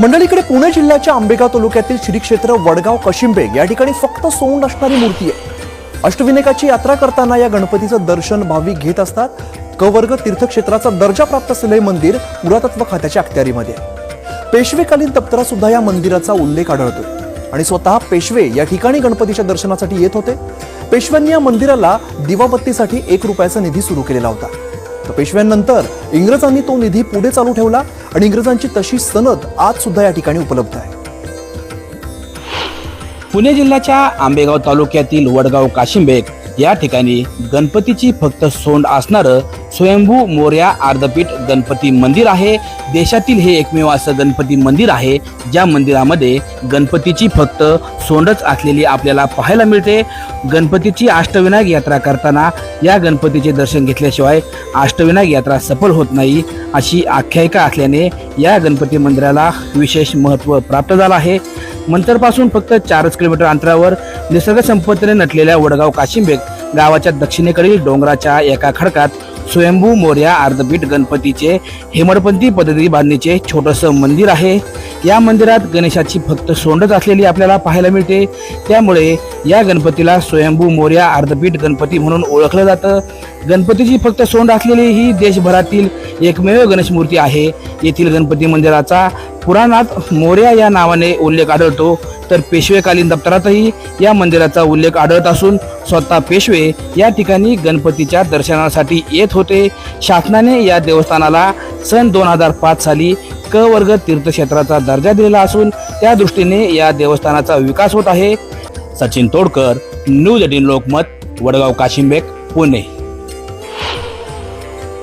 मंडळीकडे पुणे जिल्ह्याच्या आंबेगाव तालुक्यातील श्री क्षेत्र वडगाव कशिंबेग या ठिकाणी फक्त सोंड असणारी मूर्ती आहे. अष्टविनायकाची यात्रा करताना या गणपतीचं दर्शन भाविक घेत असतात. कवर्ग तीर्थक्षेत्राचा दर्जा प्राप्त असलेलं हे मंदिर पुरातत्व खात्याच्या अखत्यारीमध्ये. पेशवेकालीन दप्तरात सुद्धा या मंदिराचा उल्लेख आढळतो. आणि स्वतः पेशवे या ठिकाणी गणपतीच्या दर्शनासाठी येत होते. पेशव्यांनी या मंदिराला दिवाबत्तीसाठी एक रुपयाचा निधी सुरू केलेला होता. तर पेशव्यांनंतर इंग्रजांनी तो निधी पुढे चालू ठेवला आणि इंग्रजांची तशी सनद आज सुद्धा या ठिकाणी उपलब्ध आहे. पुणे जिल्ह्याच्या आंबेगाव तालुक्यातील वडगाव काशिंबेक या ठिकाणी गणपतीची फक्त सोंड असणारं स्वयंभू मोर्या आर्धपीठ गणपती मंदिर आहे. देशातील हे एकमेव असं गणपती मंदिर आहे ज्या मंदिरामध्ये गणपतीची फक्त सोंडच असलेली आपल्याला पाहायला मिळते. गणपतीची अष्टविनायक यात्रा करताना या गणपतीचे दर्शन घेतल्याशिवाय अष्टविनायक यात्रा सफल होत नाही अशी आख्यायिका असल्याने या गणपती मंदिराला विशेष महत्त्व प्राप्त झालं आहे. मंतरपासून फक्त चारच किलोमीटर अंतरावर निसर्ग संपत्तीने नटलेल्या वडगाव काशिंबेक गावाच्या दक्षिणेकडील डोंगराच्या एका खडकात स्वयंभू मोर्या अर्धपीठ गणपतीचे हेमडपंथी पद्धती बांधणीचे छोटंसं मंदिर आहे. या मंदिरात गणेशाची फक्त सोंडच असलेली आपल्याला पाहायला मिळते. त्यामुळे या गणपतीला स्वयंभू मोर्या अर्धपीठ गणपती म्हणून ओळखलं जातं. गणपतीची फक्त सोंड असलेली ही देशभरातील एकमेव गणेश मूर्ती आहे. येथील गणपती मंदिराचा पुराणात मोर्या या नावाने उल्लेख आढळतो. तर पेशवेकालीन दप्तरातही या मंदिराचा उल्लेख आढळत असून स्वतः पेशवे या ठिकाणी गणपतीच्या दर्शनासाठी येत होते. शासनाने या देवस्थानाला सन दोन हजार पाच साली क वर्ग तीर्थक्षेत्राचा दर्जा दिलेला असून त्या दृष्टीने या देवस्थानाचा विकास होत आहे. Sachin Todkar news eighteen Lokmat Vadgaon Kashimbeg Pune.